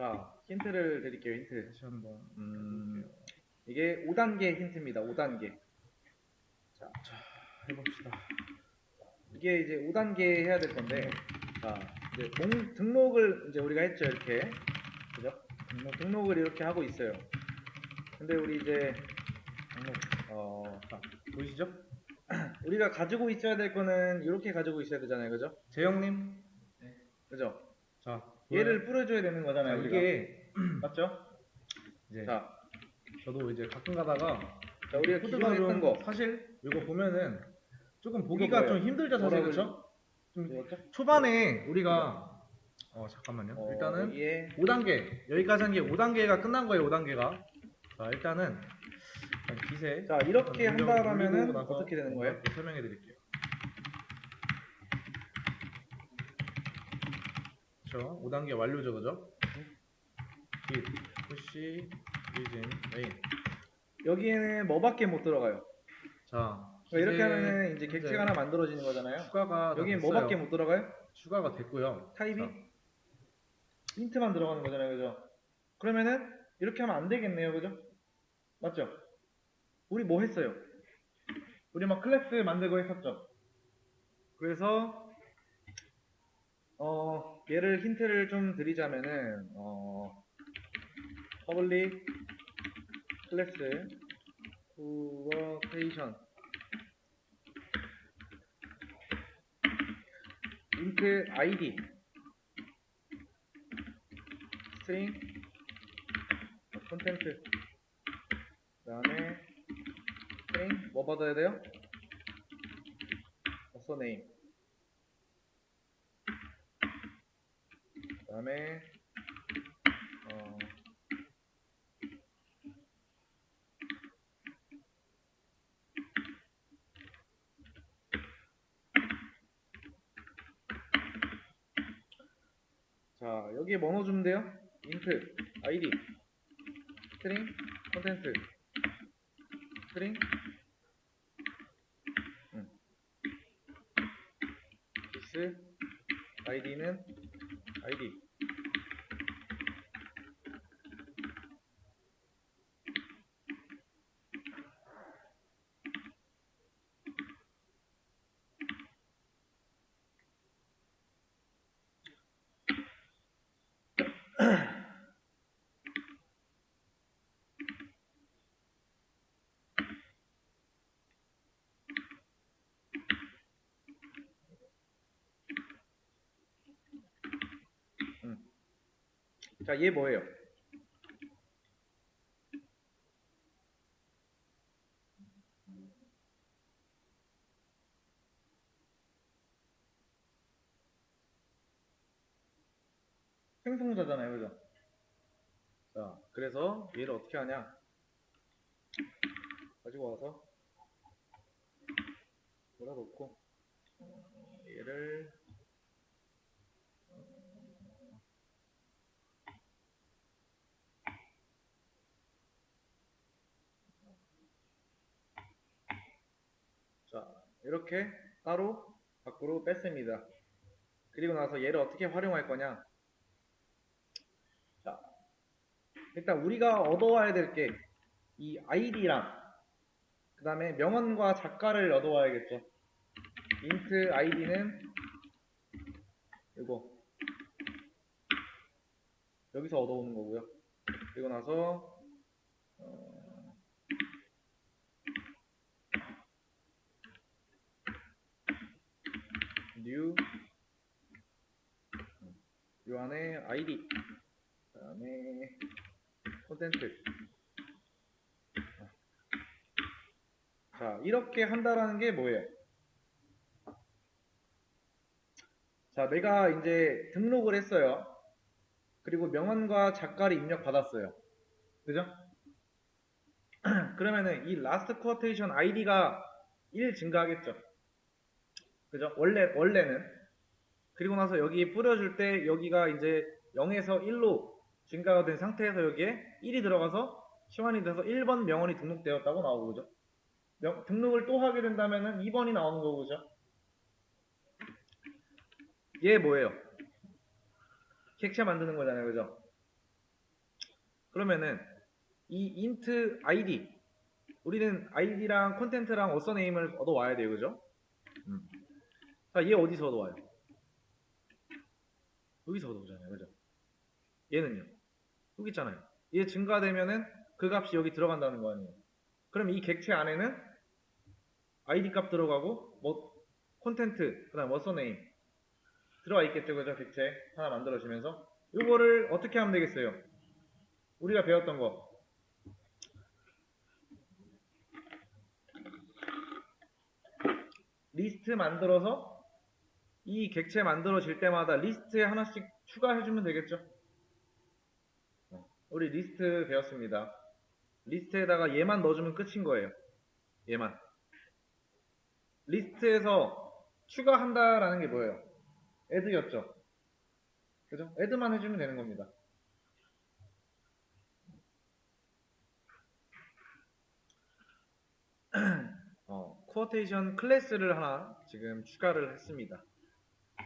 자, 힌트를 드릴게요, 힌트. 다시 한번 음, 이게 5단계 힌트입니다, 5단계. 자, 해봅시다. 이게 이제 5단계 해야 될 건데, 자, 이제 목, 등록을 이제 우리가 했죠, 이렇게. 그죠? 등록, 등록을 이렇게 하고 있어요. 근데 우리 이제, 등록, 어, 자, 보이시죠? 우리가 가지고 있어야 될 거는 이렇게 가지고 있어야 되잖아요, 그죠? 재영님, 그죠? 자 얘를 뿌려줘야 되는 자, 거잖아요, 우리가. 이게 맞죠? 이제 자, 저도 이제 가끔 가다가 자, 우리가 코드가 기존에 좀 했던 거. 사실 이거 보면은 조금 보기가? 좀 힘들죠 사실 뭐라고 그렇죠? 뭐였죠? 초반에 우리가 어 잠깐만요. 어, 일단은 여기에 5단계 여기까지 한 게 5단계가 끝난 거예요 5단계가 자 일단은 기세 자 이렇게 돌리고 나서 어떻게 되는 거예요? 또 설명해 드릴게요 그렇죠 5단계 완료죠 그죠? 깃, 푸시, 리진, 메인 여기에는 뭐밖에 못 들어가요. 자 그러니까 이렇게 하면은 이제 객체가 하나 만들어지는 거잖아요. 추가가 다 여기에 됐어요. 뭐밖에 못 들어가요? 추가가 됐고요 타입이 자, 힌트만 들어가는 거잖아요, 그죠? 그러면은 이렇게 하면 안 되겠네요, 그죠? 맞죠? 우리 뭐 했어요? 우리 막 클래스 만들고 했었죠. 그래서 어 얘를 힌트를 좀 드리자면은 어 퍼블릭 클래스 쿠어테이션 인트 아이디 스트링 콘텐트 그 다음에 스트링 뭐 받아야 돼요? 어서 네임 그 다음에 어 자, 여기에 뭐 넣어주면 돼요? 인트, 아이디, 스트링, 컨텐트, 스트링, 음. 디스, 아이디는 아이 자, 얘 뭐예요? 생성자잖아요, 그죠? 자, 그래서 얘를 어떻게 하냐? 가지고 와서 몰아놓고 어, 얘를 자, 이렇게 따로 밖으로 뺐습니다. 그리고 나서 얘를 어떻게 활용할 거냐? 자, 일단 우리가 얻어와야 될 게 이 아이디랑 그 다음에 명언과 작가를 얻어와야겠죠. int 아이디는 이거 여기서 얻어오는 거고요. 그리고 나서 어, new 요 안에 id 그 다음에 콘텐츠. 자 이렇게 한다라는 게 뭐예요? 자 내가 이제 등록을 했어요. 그리고 명언과 작가를 입력 받았어요. 그죠? 그러면은 quotation id가 1 증가하겠죠 그죠? 원래, 원래는. 그리고 나서 여기 뿌려줄 때 여기가 이제 0에서 1로 증가가 된 상태에서 여기에 1이 들어가서 시환이 돼서 1번 명언이 등록되었다고 나오고 그죠? 명- 등록을 또 하게 된다면은 2번이 나오는 거고 그죠? 얘 뭐예요? 객체 만드는 거잖아요 그죠? 그러면은 이 int id 우리는 id랑 콘텐트랑 어서 네임을 얻어 와야 돼요, 그죠? 음. 자, 얘 어디서 얻어 와요? 여기서 얻어 오잖아요, 그죠? 얘는요? 여기 있잖아요. 얘 증가되면은 그 값이 여기 들어간다는 거 아니에요? 그럼 이 객체 안에는 id 값 들어가고 뭐 콘텐트 그다음 어서 네임 들어가 있겠죠, 그죠? 객체 하나 만들어지면서 이거를 어떻게 하면 되겠어요? 우리가 배웠던 거 리스트 만들어서 이 객체 만들어질 때마다 리스트에 하나씩 추가해주면 되겠죠? 어, 우리 리스트 배웠습니다. 리스트에다가 얘만 넣어주면 끝인 거예요. 얘만. 리스트에서 추가한다라는 게 뭐예요? add였죠? 그죠? add만 해주면 되는 겁니다. 어, 쿼테이션 클래스를 하나 지금 추가를 했습니다.